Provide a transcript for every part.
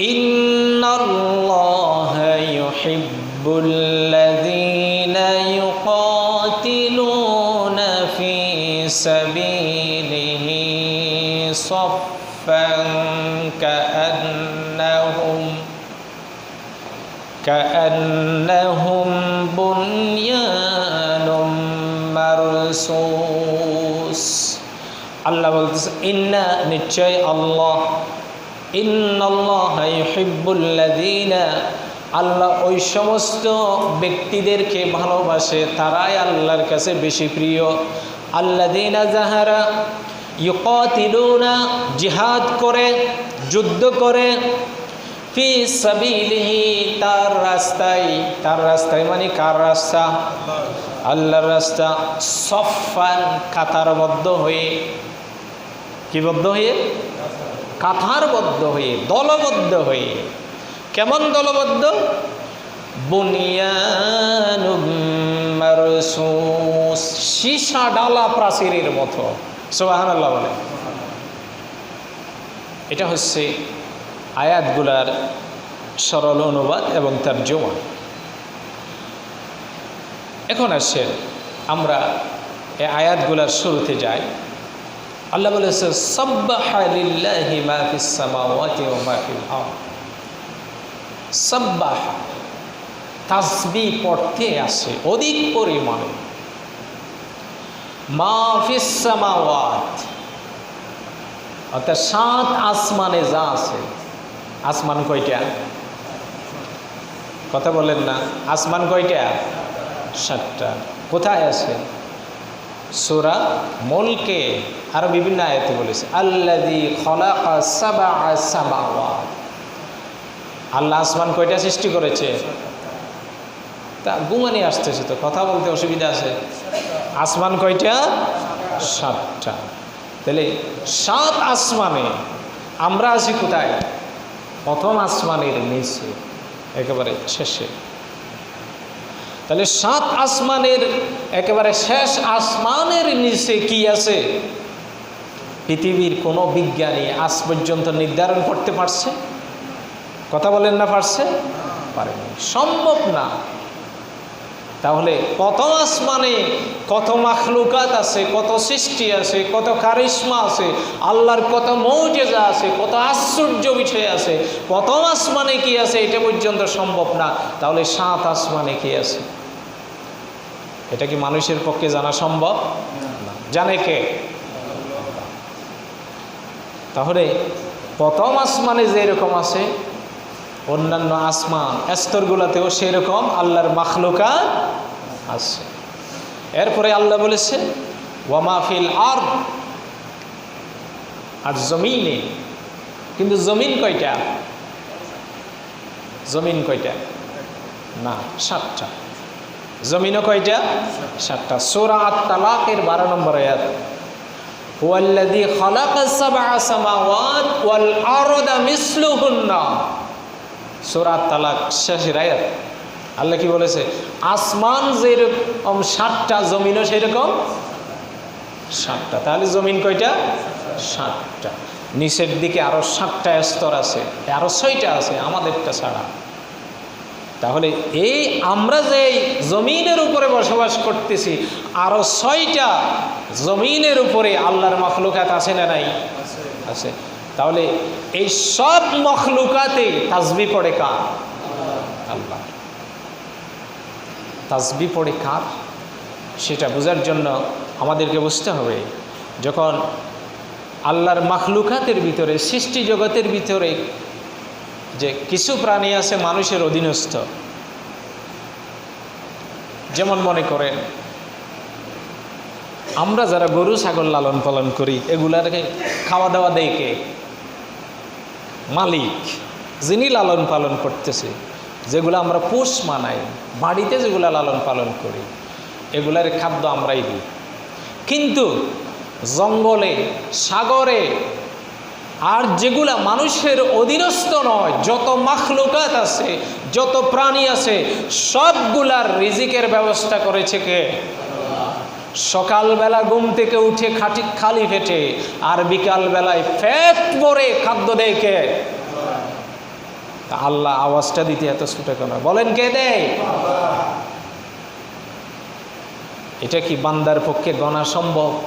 إن الله يحب الذين يقاتلون في سبيله صفا كأنهم كأنهم بنيان مرصوص আল্লাহ বলতেছে ইন্না নিশ্চয় আল্লাহ ইন্নাল্লাহ ইউহিব্বুল্লাযীনা আল্লাহ ওই সমস্ত ব্যক্তিদেরকে ভালোবাসে, তারাই আল্লাহর কাছে বেশি প্রিয়। আল্লাযীনা যাহারা ইউকাতিলুনা, জিহাদ করে, যুদ্ধ করে, ফি সাবিলিহি, তার রাস্তায় তার রাস্তায় মানে কার রাস্তা? আল্লাহর রাস্তা। সফান কাতারবদ্ধ হয়ে কিবদ্ধ হয়ে? কাতারবদ্ধ হয়ে, দলবদ্ধ হয়ে। কেমন দলবদ্ধ? সীসা ডালা প্রাচীরের মতো। সোহান বলে। এটা হচ্ছে আয়াতগুলার সরল অনুবাদ এবং তার জমা এখন আসেন আমরা এই আয়াতগুলার শুরুতে যাই। আল্লাহ বলেছে, সাব্বাহা তাসবিহ পড়তে আসে অধিক পরিমাণে। মা ফিস সামাওয়াত, অর্থাৎ সাত আসমানে যা আছে, আসমান কয়টা? কথা বলেন না, আসমান কয়টা? সাতটা। কোথায় আছে? সোরা মলকে আরও বিভিন্ন আয়াতে বলেছে আল্লাহ আসমান কয়টা সৃষ্টি করেছে? তা গুমানি আসতেছে তো, কথা বলতে অসুবিধা আছে। আসমান কয়টা? সাতটা। তাহলে সাত আসমানে আমরা আছি কোথায়? প্রথম আসমানের নিচে, একেবারে শেষে। তাহলে সাত আসমানের, একেবারে শেষ আসমানের নিচে কি আছে? পৃথিবীর কোনো বিজ্ঞানী আজ পর্যন্ত নির্ধারণ করতে পারছে? কথা বলেন না পারছে? পারেনি। সম্ভব না। তাহলে কত আসমানে কত মাখলুকাত আছে, কত সৃষ্টি আছে, কত কারিশ্মা আছে, আল্লাহর কত মৌজেজা আছে, কত আশ্চর্য বিষয় আছে, কত আসমানে কি আছে, এটা পর্যন্ত সম্ভব না। তাহলে সাত আসমানে কি আছে? এটা কি মানুষের পক্ষে জানা সম্ভব? জানে কে? তাহলে প্রথম আসমানে যে এরকম আছে, অন্যান্য আসমান স্তরগুলোতেও সেরকম আল্লাহর মাখলুকা আছে। এরপরে আল্লাহ বলেছে ওয়ামাফিল আর আর জমিনে। কিন্তু জমিন কয়টা? জমিন কয়টা? না, সাতটা। জমিনও কয়টা? সাতটা। সোরা আত তালাকের বারো নম্বর আয়াত। ওয়াল্লাযী খালাকা সাবআ সামাওয়াত ওয়াল আরদা মিসলুহুন্না। সূরা তালাক শেষের আয়াত। আল্লাহ কি বলেছে? আসমান যেরকম সাতটা, জমিনও সেরকম সাতটা। তাহলে জমিন কয়টা? সাতটা। নিচের দিকে আরও সাতটা স্তর আছে। আরও ছয়টা আছে, আমাদেরটা ছাড়া। তাহলে এই আমরা যে জমিনের উপরে বসবাস করতেছি, আরও ছয়টা জমিনের উপরে আল্লাহর মখলুকাত আছে না নাই? আছে। তাহলে এই সব মখলুকাতে তাজবি পড়ে কার? আল্লাহ। তাজবি পড়ে কার? সেটা বোঝার জন্য আমাদেরকে বুঝতে হবে, যখন আল্লাহর মাখলুকাতের ভিতরে, সৃষ্টি জগতের ভিতরে যে কিছু প্রাণী আছে মানুষের অধীনস্থ। যেমন মনে করেন, আমরা যারা গরু, ছাগল লালন পালন করি এগুলারকে খাওয়া দাওয়া দেয় কে? মালিক, যিনি লালন পালন করতেছে। যেগুলো আমরা পোষ মানাই, বাড়িতে যেগুলো লালন পালন করি, এগুলার খাদ্য আমরাই দিই। কিন্তু জঙ্গলে, সাগরে আর যেগুলা মানুষের অধীনস্থ নয়, যত মাখলুকাত আছে, যত প্রাণী আছে, সবগুলার রিজিকের ব্যবস্থা করেছে কে? সকালবেলা ঘুম থেকে উঠে খাটি খালি ফেটে আর বিকালবেলায় ফ্যাট ভরে খাদ্য দেয় কে? আল্লাহ আওয়াজটা দিতে এত ছুটে কেন? বলেন কে দেয়? এটা কি বান্দার পক্ষে গণা সম্ভব?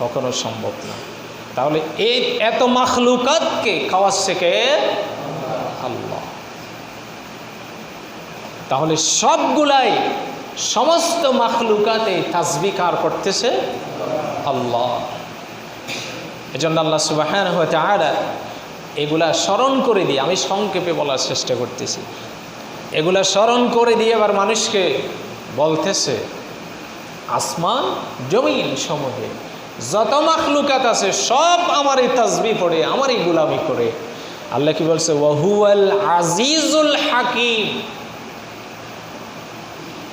কখনো সম্ভব না। তাহলে এই এত মাখলুকাতকে খাওয়াচ্ছে কে আল্লাহ। তাহলে সবগুলাই সমস্ত মাখলুকাতে তাজবি কার করতেছে আল্লাহ। এজন্য আল্লাহ সুবাহান হতে আর এগুলা স্মরণ করে দিয়ে, আমি সংক্ষেপে বলার চেষ্টা করতেছি, এগুলা স্মরণ করে দিয়ে আবার মানুষকে বলতেছে, আসমান জমিন সমূহে যত মাখলুকাত আছে, সব আমার এই তাজবি পড়ে, আমার এই গুলামি করে। আল্লাহ কি বলছে? ওয়াহুয়াল আজিজুল হাকিম।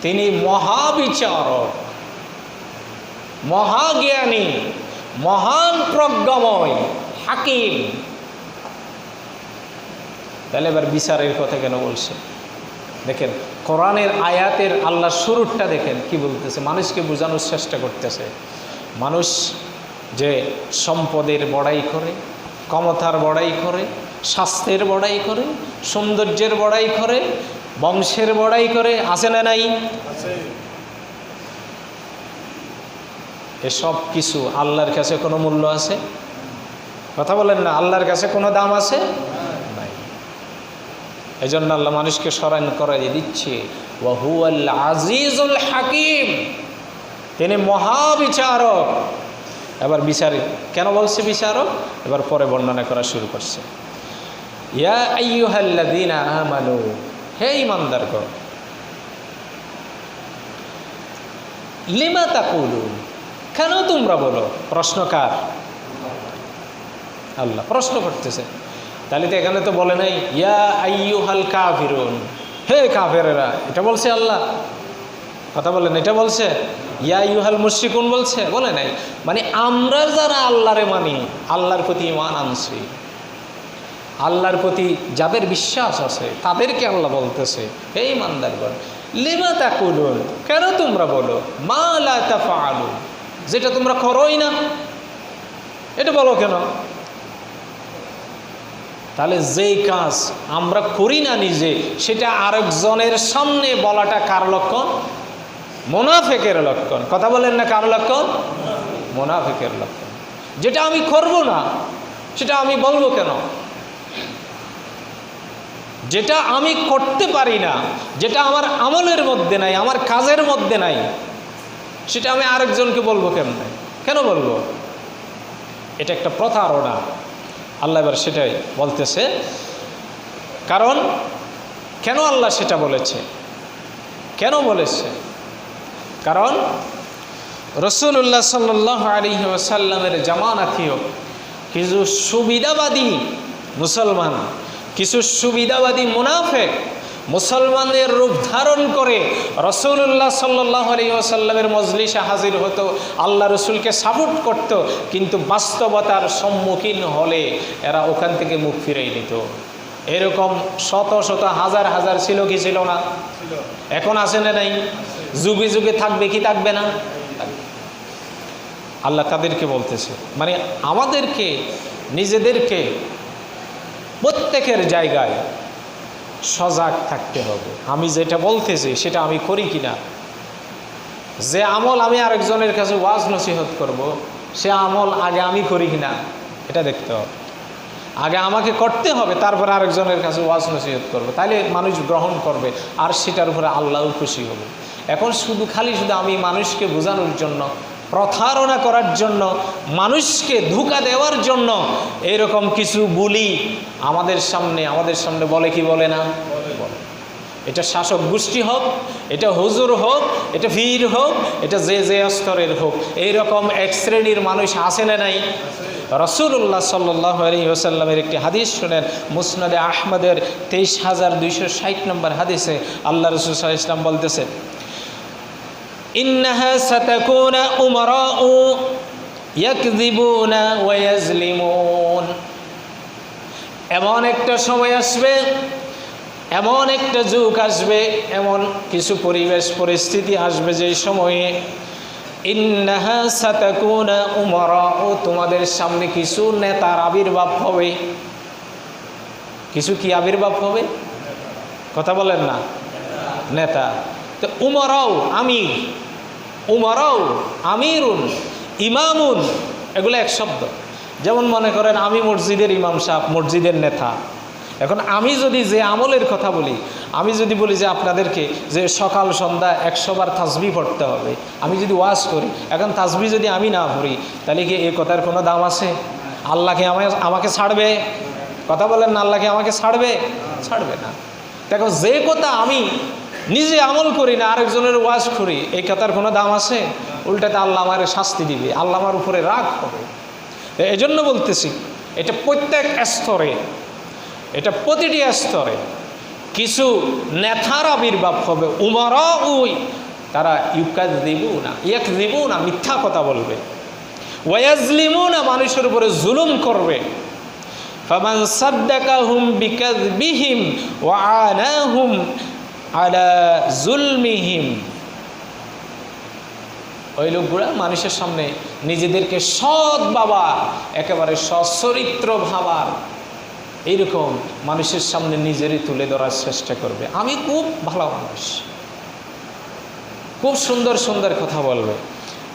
তিনি মহাবিচারক, মহাজ্ঞানী, মহান প্রজ্ঞাময়, হাকিম। তাহলে এবার বিচারের কথা কেন বলছে? দেখেন, কোরআনের আয়াতের আল্লাহ শুরুটা দেখেন, কি বলতেছে? মানুষকে বোঝানোর চেষ্টা করতেছে। মানুষ যে সম্পদের বড়াই করে ক্ষমতার বড়াই করে স্বাস্থ্যের বড়াই করে সৌন্দর্যের বড়াই করে বংশের বড়াই করে আছে না নাই? এসব কিছু আল্লাহর কাছে কোনো মূল্য আছে? কথা বলেন না আল্লাহর কাছে কোনো দাম আছে? নাই। এই জন্য আল্লাহ মানুষকে স্মরণ করে দিচ্ছে ওয়াহুয়াল আজিজুল হাকিম। তিনি মহাবিচারক। এবার বিচারে কেন বলছে বিচারক? এবার পরে বর্ণনা করা শুরু করছে। ইয়া হে ইমানদারগণ লিমা তাকুলুন? কেন তোমরা বলো? প্রশ্নকার আল্লাহ প্রশ্ন করতেছে। তাহলে তো এখানে তো বলে নাই, ইয়া আইয়ুহাল কাফিরুন। হে কা কাফেরেরা, এটা বলছে আল্লাহ। কথা বলেন, এটা বলছে? ইয়া ইউহাল মুশরিকুন বলছে? বলে নাই। মানে আমরা যারা আল্লাহরে মানি, আল্লাহর প্রতি ইমান আনছি, আল্লাহর প্রতি যাদের বিশ্বাস আছে, তাদেরকে আল্লাহ বলতেছে এই মান্দারগণ লিমা তাকুলুন? কেন তোমরা বলো? মা লা তাফআলুন। যেটা তোমরা করোই না। এটা বলো কেন? তাহলে যেই কাজ আমরা করি না নিজে, সেটা আরেকজনের সামনে বলাটা কার লক্ষণ? মোনাফেকের লক্ষণ। কথা বলেন না কার লক্ষণ? মোনাফেকের লক্ষণ। যেটা আমি করব না, সেটা আমি বলব কেন? যেটা আমি করতে পারি না, যেটা আমার আমলের মধ্যে নাই, আমার কাজের মধ্যে নাই, সেটা আমি আরেকজনকে বলব কেন কেন বলব? এটা একটা প্রতারণা আল্লাহ এবার সেটাই বলতেছে। কারণ, কেন আল্লাহ সেটা বলেছে? কেন বলেছে? কারণ রসুল্লাহ সাল্লাহ আলী ওসাল্লামের জামানাথীয় কিছু সুবিধাবাদী মুসলমান কিছু সুবিধাবাদী মুনাফেক মুসলমানদের রূপ ধারণ করে রসুল্লাহ সাল্লাহ আলী ওসাল্লামের মজলিসে হাজির হতো আল্লাহ রসুলকে সাপোর্ট করত কিন্তু বাস্তবতার সম্মুখীন হলে এরা ওখান থেকে মুখ ফিরেই নিত। এরকম শত শত হাজার হাজার ছিল কি ছিল না? এখন আসে না নাই? যুগে যুগে থাকবে কি থাকবে না? আল্লাহ তাদেরকে বলতেছে মানে আমাদেরকে, নিজেদেরকে প্রত্যেকের জায়গায় সজাগ থাকতে হবে। আমি যেটা বলতেছি, সেটা আমি করি কি না যে আমল আমি আরেকজনের কাছে ওয়াজ নসিহত করব, সে আমল আগে আমি করি কি না এটা দেখতে হবে। আগে আমাকে করতে হবে, তারপরে আরেকজনের কাছে ওয়াজ নসিহত করব। তাহলে মানুষ গ্রহণ করবে, আর সেটার উপরে আল্লাহও খুশি হবে। এখন শুধু খালি শুধু আমি মানুষকে বোঝানোর জন্য, প্রতারণা করার জন্য, মানুষকে ধোকা দেওয়ার জন্য এরকম কিছু বলি আমাদের সামনে আমাদের সামনে বলে কি বলে না? এটা শাসক গোষ্ঠী হোক, এটা হুজুর হোক, এটা ফির হোক, এটা যে যে স্তরের হোক, এইরকম এক শ্রেণির মানুষ আসে না নাই? রসুল্লাহ সাল্লাহ একটি হাদিস শুনেন, মুসনাদে আহমদের তেইশ হাজার দুইশো ষাট নম্বর হাদিসে আল্লাহ রসুল ইসলাম বলতেছে ইন্নাহা সাতাকুনা উমরাউ ইয়াকযিবুনা ওয়া ইয়াজলিমুন এমন একটা সময় আসবে, এমন একটা যুগ আসবে, এমন কিছু পরিবেশ, পরিস্থিতি আসবে যে সময়ে ইন্নাহা সাতাকুনা উমরাউ, তোমাদের সামনে কিছু নেতার আবির্ভাব হবে। কিছু কি আবির্ভাব হবে? কথা বলেন না। নেতা। তো উমরাও আমির। উমরাও, আমিরুন, ইমামুন, এগুলো এক শব্দ। যেমন মনে করেন, আমি মসজিদের ইমাম সাহেব, মসজিদের নেতা। এখন আমি যদি যে আমলের কথা বলি, আমি যদি বলি যে আপনাদেরকে যে সকাল, সন্ধ্যা একশোবার তাসবি পড়তে হবে, আমি যদি ওয়াজ করি, এখন তাসবি যদি আমি না পড়ি, তাহলে কি এই কথার কোনো দাম আছে? আল্লাহকে আমায়, আমাকে ছাড়বে? কথা বলেন না আল্লাহকে আমাকে ছাড়বে? ছাড়বে না। দেখো, যে কথা আমি নিজে আমল করি না, আরেকজনের ওয়াজ করি, এই কথার কোনো দাম আছে? উল্টাতে আল্লাহ আমার শাস্তি দিবে, আল্লাহ আমার উপরে রাগ হবে। এই জন্য বলতেছি, এটা প্রত্যেক স্তরে, এটা প্রতিটি স্তরে কিছু নেথার আবির্ভাব হবে। উমারা উই তারা ইউকাজ দিব না ইয়াক দিব না মিথ্যা কথা বলবে। ওয়াজলিমু না মানুষের উপরে জুলুম করবে। ফামান সাদ্দাকাহুম বিকাযবিহিম ওয়া আনাহুম আলা জুলমিহিম। ওই লোকগুলা মানুষের সামনে নিজেদেরকে সৎ বাবা একেবারে সচরিত্র ভাবার, এইরকম মানুষের সামনে নিজেরই তুলে ধরার চেষ্টা করবে। আমি খুব ভালো মানুষ। খুব সুন্দর সুন্দর কথা বলবে।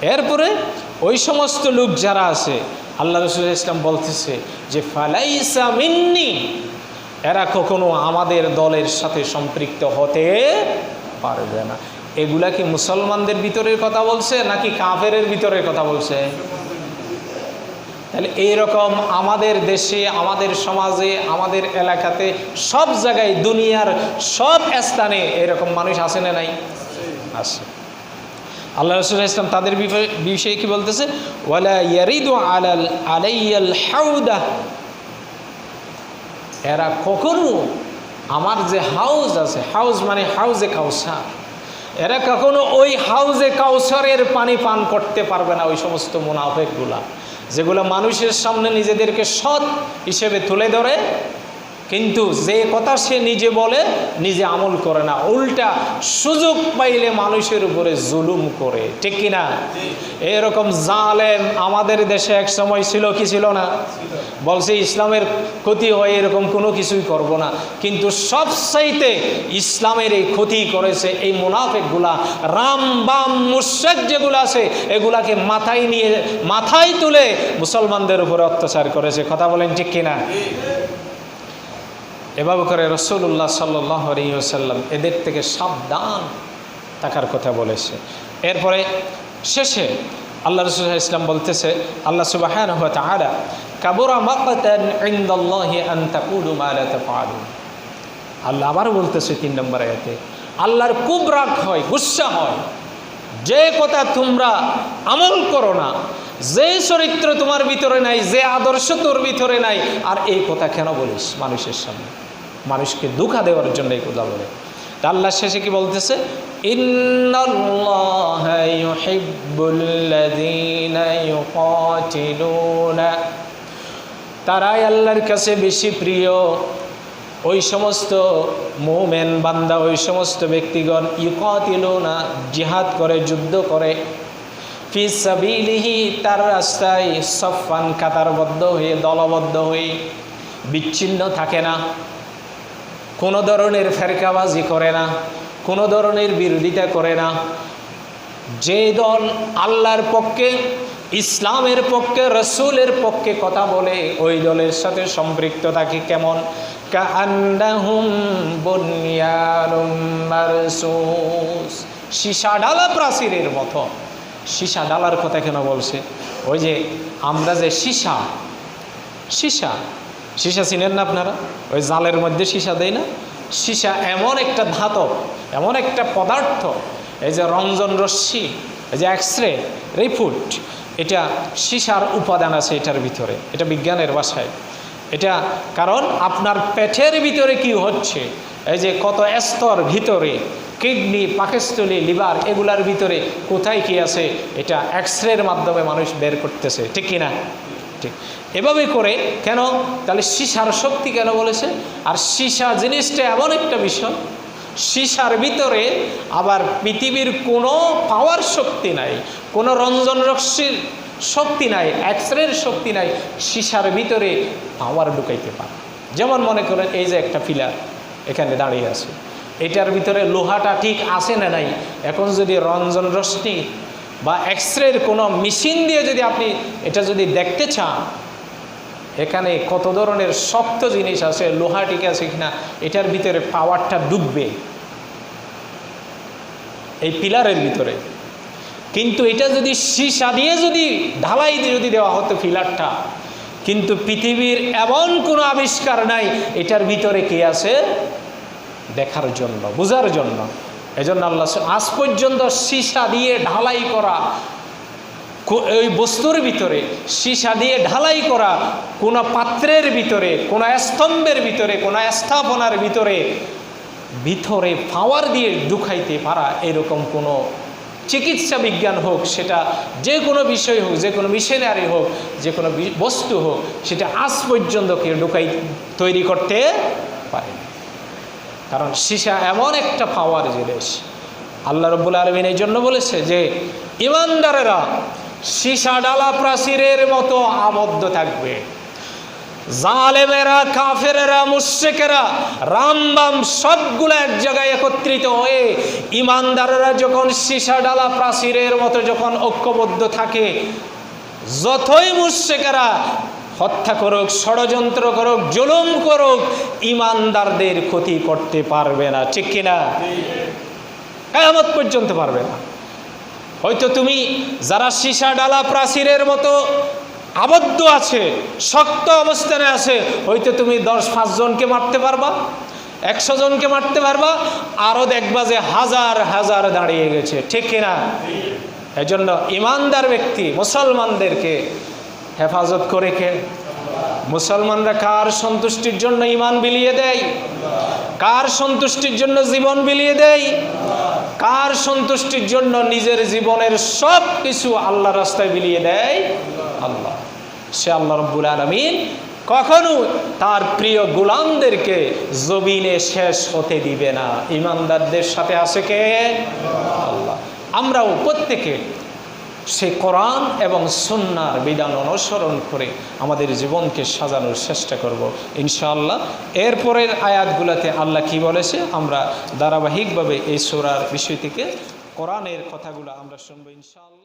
এরপরে ওই সমস্ত লোক যারা আছে, আল্লাহ রসুল ইসলাম বলতেছে যে, ফালাইসা মিন্নি এরা কখনো আমাদের দলের সাথে সম্পৃক্ত হতে পারবে না। এগুলা কি মুসলমানদের ভিতরের কথা বলছে নাকি কাফেরের ভিতরের কথা বলছে? তাহলে এইরকম আমাদের দেশে, আমাদের সমাজে, আমাদের এলাকাতে সব জায়গায়, দুনিয়ার সব স্থানে এরকম মানুষ আসে না নাই? আছে। আল্লাহ রসুল ইসলাম তাদের বিষয়ে কি বলতেছে? ওয়ালা ইয়ারিদু আলাল আলাইয়াল হাউদা এরা কখনো আমার যে হাউস আছে, হাউস মানে হাউজে কাউসার। এরা কখনো ওই হাউজে কাউসারের পানি পান করতে পারবে না ওই সমস্ত মুনাফেকগুলা, যেগুলো মানুষের সামনে নিজেদেরকে সৎ হিসেবে তুলে ধরে কিন্তু যে কথা সে নিজে বলে, নিজে আমল করে না। উল্টা সুযোগ পাইলে মানুষের উপরে জুলুম করে। ঠিক কিনা এরকম জালেম আমাদের দেশে এক সময় ছিল কি ছিল না? বলছে, ইসলামের ক্ষতি হয়, এরকম কোনো কিছুই করব না। কিন্তু সবচাইতে ইসলামের এই ক্ষতি করেছে এই মুনাফেকগুলা। রাম বাম মুর্শেক যেগুলো আছে, এগুলাকে মাথায় নিয়ে, মাথায় তুলে মুসলমানদের উপরে অত্যাচার করেছে। কথা বলেন ঠিক কিনা এভাবে করে রসুল্লাহ সাল্লাহ এদের থেকে সাবধান থাকার কথা বলেছে। এরপরে শেষে আল্লাহ রসুল ইসলাম বলতেছে, আল্লাহ সুবাহান হুয়া তাহারা কাবুরা মাকাতান মা আল্লাহ আবার বলতেছে তিন নম্বর আয়াতে, আল্লাহর খুব রাগ হয়, গুসা হয়। যে কথা তোমরা আমল করো না যে চরিত্র তোমার ভিতরে নাই, যে আদর্শ তোর ভিতরে নাই, আর এই কথা কেন বলিস মানুষের সামনে? মানুষকে দুঃখা দেওয়ার জন্য এই কথা বলে। আল্লাহ শেষে কি বলতেছে? ইউকাতিলুনা। তারাই আল্লাহর কাছে বেশি প্রিয়। ওই সমস্ত মোমেন বান্দা, ওই সমস্ত ব্যক্তিগণ ইউকাতিল না জিহাদ করে, যুদ্ধ করে। ফিসাবিলিহি তার রাস্তায় সফান কাতারবদ্ধ হয়ে, দলবদ্ধ হয়ে, বিচ্ছিন্ন থাকে না। কোনো ধরনের ফেরকাবাজি করে না, কোনো ধরনের বিরোধিতা করে না। যে দল আল্লাহর পক্ষে, ইসলামের পক্ষে, রসুলের পক্ষে কথা বলে, ওই দলের সাথে সম্পৃক্ত থাকে কেমন? সীসা ডালা প্রাচীরের মতো। সীসা ডালার কথা কেন বলছে? ওই যে আমরা যে সীসা সীসা সীসা চিনেন না আপনারা? ওই জালের মধ্যে সীসা দেয় না? সীসা এমন একটা ধাতব, এমন একটা পদার্থ, এই যে রঞ্জন রশ্মি, এই যে এক্স রে রিফুট এটা সীসার উপাদান আছে এটার ভিতরে, এটা বিজ্ঞানের বাসায়। এটা কারণ আপনার পেটের ভিতরে কি হচ্ছে? এই যে কত স্তর ভিতরে কিডনি পাকস্থলী লিভার এগুলার ভিতরে কোথায় কি আছে, এটা এক্স রের মাধ্যমে মানুষ বের করতেছে, ঠিক কিনা? ঠিক। এভাবে করে কেন? তাহলে সীসার শক্তি কেন বলেছে? আর সীসা জিনিসটা এমন একটা বিষয়, সীসার ভিতরে আবার পৃথিবীর কোনো পাওয়ার শক্তি নাই, কোনো রঞ্জন রশ্মির শক্তি নাই এক্স রের শক্তি নাই, সীসার ভিতরে পাওয়ার ঢুকাইতে পারে। যেমন মনে করেন এই যে একটা ফিলার এখানে দাঁড়িয়ে আছে। এটার ভিতরে লোহাটা ঠিক আছে না নাই? এখন যদি রঞ্জন রশ্মি বা এক্স রের কোনো মেশিন দিয়ে যদি আপনি এটা যদি দেখতে চান, এখানে কত ধরনের শক্ত জিনিস আছে, লোহা ঠিক আছে কিনা, এটার ভিতরে পাওয়ারটা ডুববে। এই পিলারের ভিতরে। কিন্তু এটা যদি সীসা দিয়ে যদি, ঢালাই যদি দেওয়া হতো পিলারটা কিন্তু পৃথিবীর এমন কোনো আবিষ্কার নাই, এটার ভিতরে কে আছে? দেখার জন্য, বোঝার জন্য এজন্য আল্লাহ আজ পর্যন্ত সীসা দিয়ে ঢালাই করা ওই বস্তুর ভিতরে, সীসা দিয়ে ঢালাই করা কোনো পাত্রের ভিতরে, কোনো স্তম্ভের ভিতরে, কোনো স্থাপনার ভিতরে ভিতরে পাওয়ার দিয়ে ঢুকাইতে পারা এরকম কোনো চিকিৎসা বিজ্ঞান হোক, সেটা যে কোনো বিষয় হোক, যে কোনো মিশনারি হোক, যে কোনো বস্তু হোক, সেটা আজ পর্যন্ত কেউ ঢুকাই তৈরি করতে পারে। কারণ সীসা এমন একটা পাওয়ার জিনিস আল্লাহ রব্বুল আলমিন এই জন্য বলেছে যে, ইমানদারেরা সীসা ডালা প্রাচীরের মতো আবদ্ধ থাকবে। জালেমেরা, কাফেরেরা, মুশ্রিকেরা, রামবাম সবগুলো এক জায়গায় একত্রিত হয়ে ইমানদারেরা যখন সীসা ডালা প্রাচীরের মতো যখন ঐক্যবদ্ধ থাকে, যতই মুশ্রিকেরা হত্যা করুক, ষড়যন্ত্র করুক, জুলুম করুক, ইমানদারদের ক্ষতি করতে পারবে না। ঠিক কিনা? কেয়ামত পর্যন্ত পারবে না। হয়তো তুমি যারা সীসা ডালা প্রাচীরের মতো আবদ্ধ আছে, শক্ত অবস্থানে আছে, হয়তো তুমি দশ পাঁচজনকে মারতে পারবা, একশো জনকে মারতে পারবা আরও দেখবা যে হাজার হাজার দাঁড়িয়ে গেছে। ঠিক কিনা? এজন্য ইমানদার ব্যক্তি, মুসলমানদেরকে হেফাজত করে কে? মুসলমানরা কার সন্তুষ্টির জন্য ইমান বিলিয়ে দেয়? কার সন্তুষ্টির জন্য জীবন বিলিয়ে দেয়? কার সন্তুষ্টির জন্য নিজের জীবনের সব কিছু আল্লাহ রাস্তায় বিলিয়ে দেয়? আল্লাহ। সে আল্লাহ রব্বুল আলমিন কখনো তার প্রিয় গোলামদেরকে জমিনে শেষ হতে দিবে না। ইমানদারদের সাথে আছে কে? আল্লাহ। আমরাও প্রত্যেকে সে কোরআন এবং সন্ন্যার বিধান অনুসরণ করে আমাদের জীবনকে সাজানোর চেষ্টা করব, ইনশাআল্লাহ। এরপরের আয়াতগুলোতে আল্লাহ কি বলেছে? আমরা ধারাবাহিকভাবে এই সোরার বিষয় থেকে কোরআনের কথাগুলো আমরা শুনব, ইনশাআল্লাহ।